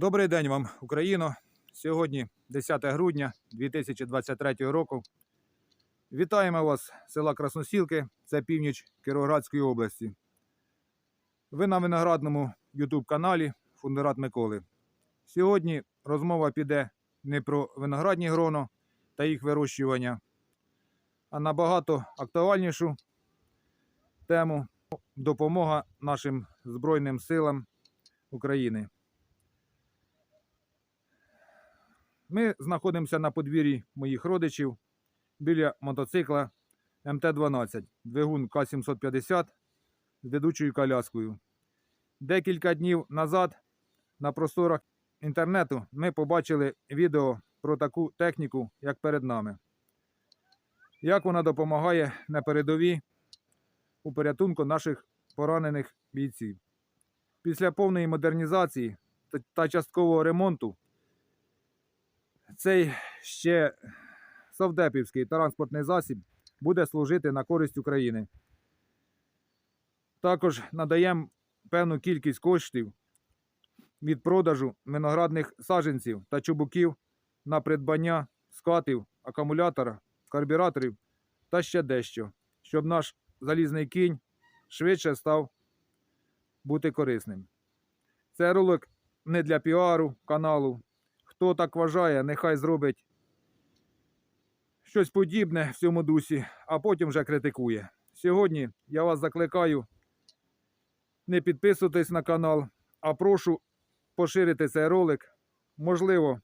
Добрий день вам, Україно. Сьогодні 10 грудня 2023 року. Вітаємо вас села Красносілки, це північ Кіровоградської області. Ви на виноградному YouTube каналі Фундерат Миколи. Сьогодні розмова піде не про виноградні гроно та їх вирощування, а набагато актуальнішу тему допомога нашим Збройним силам України. Ми знаходимося на подвір'ї моїх родичів біля мотоцикла МТ-12, двигун К-750 з ведучою коляскою. Декілька днів назад на просторах інтернету ми побачили відео про таку техніку, як перед нами. Як вона допомагає на передовій у порятунку наших поранених бійців. Після повної модернізації та- часткового ремонту цей ще совдепівський транспортний засіб буде служити на користь України. Також надаємо певну кількість коштів від продажу виноградних саджанців та чубуків на придбання скатів, акумулятора, карбюраторів та ще дещо, щоб наш залізний кінь швидше став бути корисним. Це ролик не для піару каналу, Хто так вважає, нехай зробить щось подібне в цьому дусі, а потім вже критикує. Сьогодні я вас закликаю не підписуватись на канал, а прошу поширити цей ролик. Можливо,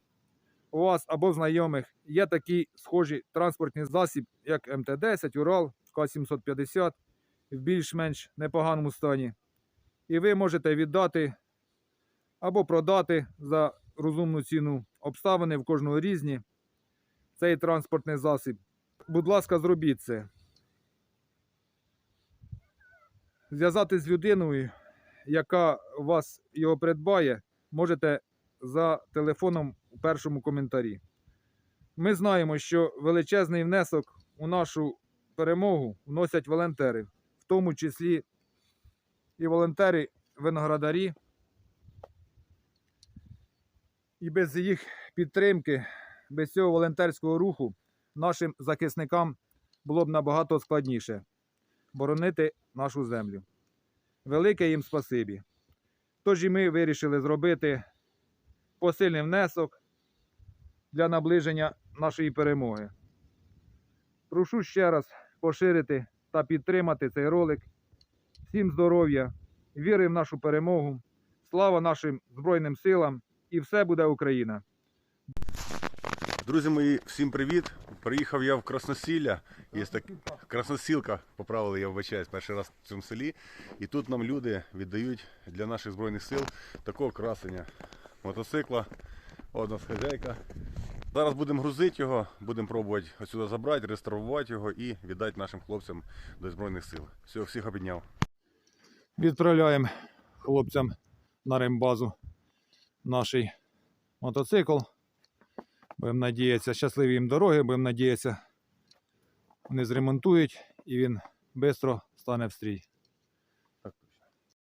у вас або знайомих є такий схожий транспортний засіб, як МТ-10, Урал, К-750 в більш-менш непоганому стані. І ви можете віддати або продати за розумну ціну. Обставини в кожного різні. Цей транспортний засіб. Будь ласка, зробіть це. Зв'язатись з людиною, яка вас його придбає, можете за телефоном у першому коментарі. Ми знаємо, що величезний внесок у нашу перемогу вносять волонтери, в тому числі і волонтери-виноградарі. І без їх підтримки, без цього волонтерського руху нашим захисникам було б набагато складніше боронити нашу землю. Велике їм спасибі. Тож і ми вирішили зробити посильний внесок для наближення нашої перемоги. Прошу ще раз поширити та підтримати цей ролик. Всім здоров'я, віри в нашу перемогу. Слава нашим Збройним силам! І все буде Україна. Друзі мої, всім привіт! Приїхав я в Красносілля. Є так Красносілка, поправили, я вибачаюсь, перший раз в цьому селі. І тут нам люди віддають для наших збройних сил такого красення мотоцикла. От у нас хазяйка. Зараз будемо грузити його, будемо пробувати отсюди забрати, реставрувати його і віддати нашим хлопцям до Збройних сил. Все, всіх обідняв. Відправляємо хлопцям на рембазу наш мотоцикл. Будемо надіятися, щасливі їм дороги, будемо надіятися, вони зремонтують і він швидко стане в стрій.